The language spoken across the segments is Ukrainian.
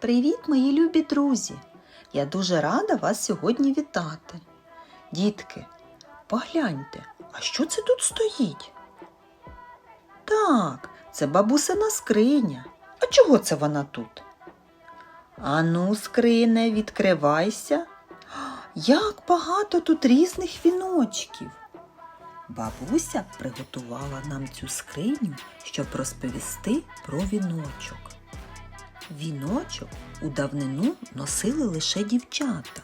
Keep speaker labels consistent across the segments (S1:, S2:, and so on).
S1: Привіт, мої любі друзі! Я дуже рада вас сьогодні вітати. Дітки, погляньте, а що це тут стоїть? Так, це бабусина скриня. А чого це вона тут? Ану, скрине, відкривайся. Як багато тут різних віночків. Бабуся приготувала нам цю скриню, щоб розповісти про віночок. Віночок у давнину носили лише дівчата.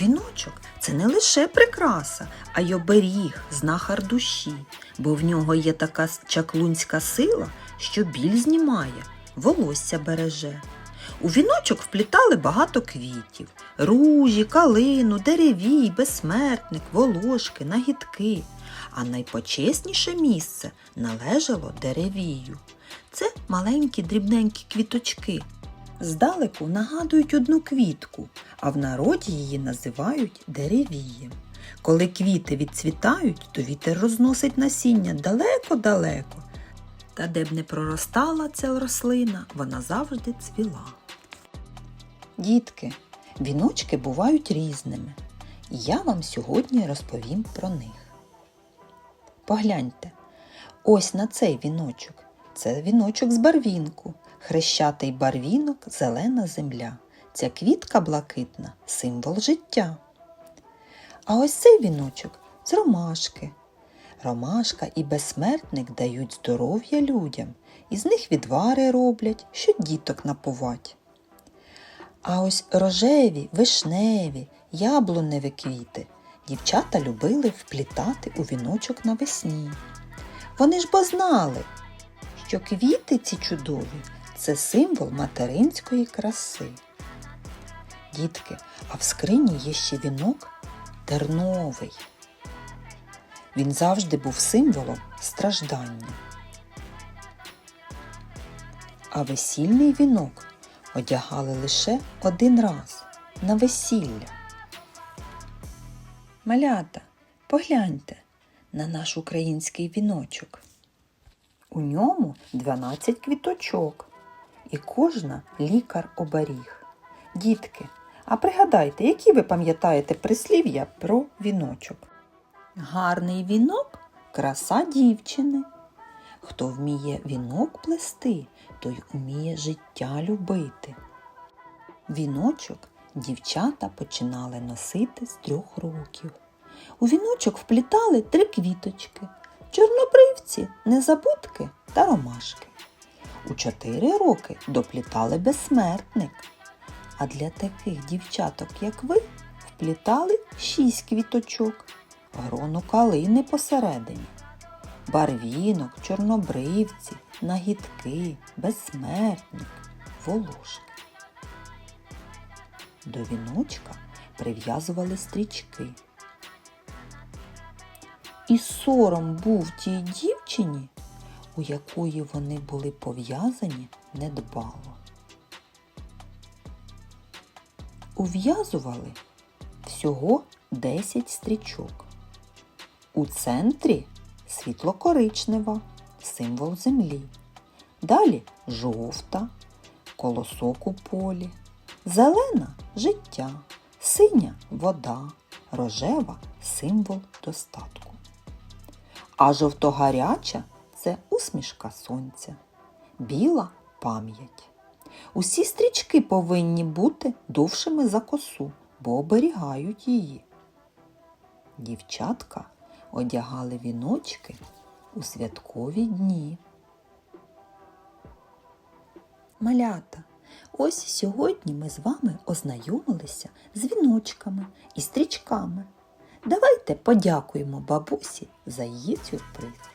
S1: Віночок це не лише прикраса, а й оберіг, знахар душі, бо в нього є така чаклунська сила, що біль знімає, волосся береже. У віночок вплітали багато квітів ружі, калину, деревій, безсмертник, волошки, нагідки. А найпочесніше місце належало деревію. Це маленькі дрібненькі квіточки. Здалеку нагадують одну квітку, а в народі її називають деревієм. Коли квіти відцвітають, то вітер розносить насіння далеко-далеко. Та де б не проростала ця рослина, вона завжди цвіла. Дітки, віночки бувають різними, я вам сьогодні розповім про них. Погляньте, ось на цей віночок. Це віночок з барвінку, хрещатий барвінок, зелена земля. Ця квітка блакитна символ життя. А ось цей віночок з ромашки. Ромашка і безсмертник дають здоров'я людям, із них відвари роблять, що діток напувать. А ось рожеві, вишневі, яблуневі квіти дівчата любили вплітати у віночок навесні. Вони ж бо знали, що квіти ці чудові це символ материнської краси. Дітки, а в скрині є ще вінок терновий. Він завжди був символом страждання. А весільний вінок одягали лише один раз на весілля. Малята, погляньте на наш український віночок. У ньому 12 квіточок, і кожна лікар оберіг. Дітки, а пригадайте, які ви пам'ятаєте прислів'я про віночок? Гарний вінок краса дівчини. Хто вміє вінок плести, той уміє життя любити. Віночок дівчата починали носити з трьох років. У віночок вплітали три квіточки чорнобривці, незабудки та ромашки. У чотири роки доплітали безсмертник. А для таких дівчаток, як ви, вплітали шість квіточок, грону калини посередині, барвінок, чорнобривці, нагідки, безсмертник, волошки. До віночка прив'язували стрічки. І сором був тій дівчині, у якої вони були пов'язані недбало. Ув'язували всього 10 стрічок. У центрі світло-коричнева, символ землі. Далі жовта, колосок у полі, зелена життя, синя вода, рожева символ достатку. А жовтогаряча це усмішка сонця, біла пам'ять. Усі стрічки повинні бути довшими за косу, бо оберігають її. Дівчатка одягали віночки у святкові дні. Малята, ось сьогодні ми з вами ознайомилися з віночками і стрічками. Давайте подякуємо бабусі за її сюрприз.